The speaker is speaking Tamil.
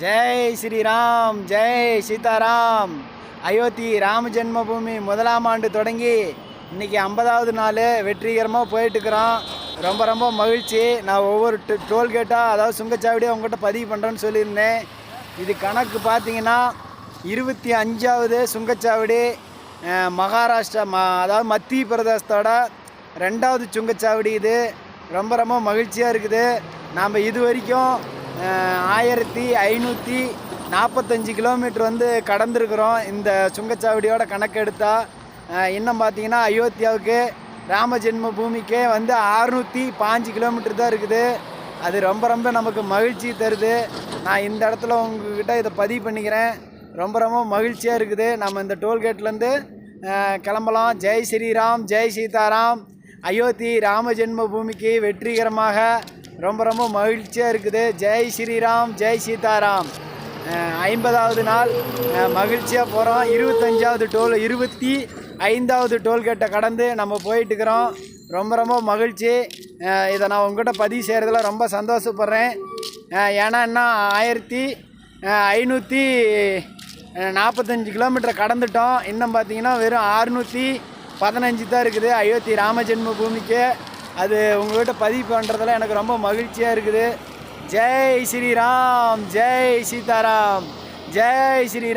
ஜெய் ஸ்ரீராம் ஜெய் சீதாராம். அயோத்தி ராம ஜென்மபூமி முதலாம் ஆண்டு தொடங்கி இன்னைக்கு ஐம்பதாவது நாள் வெற்றிகரமாக போயிட்டுருக்குறோம் ரொம்ப ரொம்ப மகிழ்ச்சி. நான் ஒவ்வொரு டோல்கேட்டாக அதாவது சுங்கச்சாவடியாக உங்கள்கிட்ட பதிவு பண்ணுறேன்னு சொல்லியிருந்தேன். இது கணக்கு பார்த்தீங்கன்னா இருபத்தி அஞ்சாவது சுங்கச்சாவடி மகாராஷ்டிரா ம அதாவது மத்திய பிரதேசத்தோட ரெண்டாவது சுங்கச்சாவடி இது. ரொம்ப ரொம்ப மகிழ்ச்சியாக இருக்குது. நாம் இது வரைக்கும் ஆயிரத்தி ஐநூற்றி நாற்பத்தஞ்சு கிலோமீட்டர் வந்து கடந்திருக்கிறோம். இந்த சுங்கச்சாவடியோட கணக்கெடுத்தால் இன்னும் பார்த்தீங்கன்னா அயோத்தியாவுக்கு ராம ஜென்ம பூமிக்கே வந்து அறுநூற்றி பாஞ்சு கிலோமீட்டர் தான் இருக்குது. அது ரொம்ப ரொம்ப நமக்கு மகிழ்ச்சி தருது. நான் இந்த இடத்துல உங்ககிட்ட இதை பதிவு பண்ணிக்கிறேன். ரொம்ப ரொம்ப மகிழ்ச்சியாக இருக்குது. நம்ம இந்த டோல்கேட்லேருந்து கிளம்பலாம். ஜெய் ஸ்ரீராம் ஜெய் சீதாராம். அயோத்தி ராம ஜென்ம பூமிக்கு வெற்றிகரமாக ரொம்ப ரொம்ப மகிழ்ச்சியாக இருக்குது. ஜெய் ஸ்ரீராம் ஜெய் சீதாராம். ஐம்பதாவது நாள். மகிழ்ச்சியாக போகிறோம் இருபத்தஞ்சாவது டோல் இருபத்தி ஐந்தாவது டோல்கேட்டை கடந்து நம்ம போயிட்டுக்கிறோம். ரொம்ப ரொம்ப மகிழ்ச்சி. இதை நான் உங்ககிட்ட பதிவு செய்கிறதுல ரொம்ப சந்தோஷப்படுறேன். ஏன்னா என்ன ஆயிரத்தி ஐநூற்றி நாற்பத்தஞ்சு கிலோமீட்டர் கடந்துட்டோம். இன்னும் பார்த்தீங்கன்னா வெறும் ஆறுநூற்றி பதினஞ்சு தான் இருக்குது. அயோத்தி ராம ஜென்ம பூமிக்கு. அது உங்கள்கிட்ட பதிவு பண்ணுறதெல்லாம் எனக்கு ரொம்ப மகிழ்ச்சியாக இருக்குது. ஜெய் ஸ்ரீராம் ஜெய் சீதாராம் ஜெய் ஸ்ரீராம்.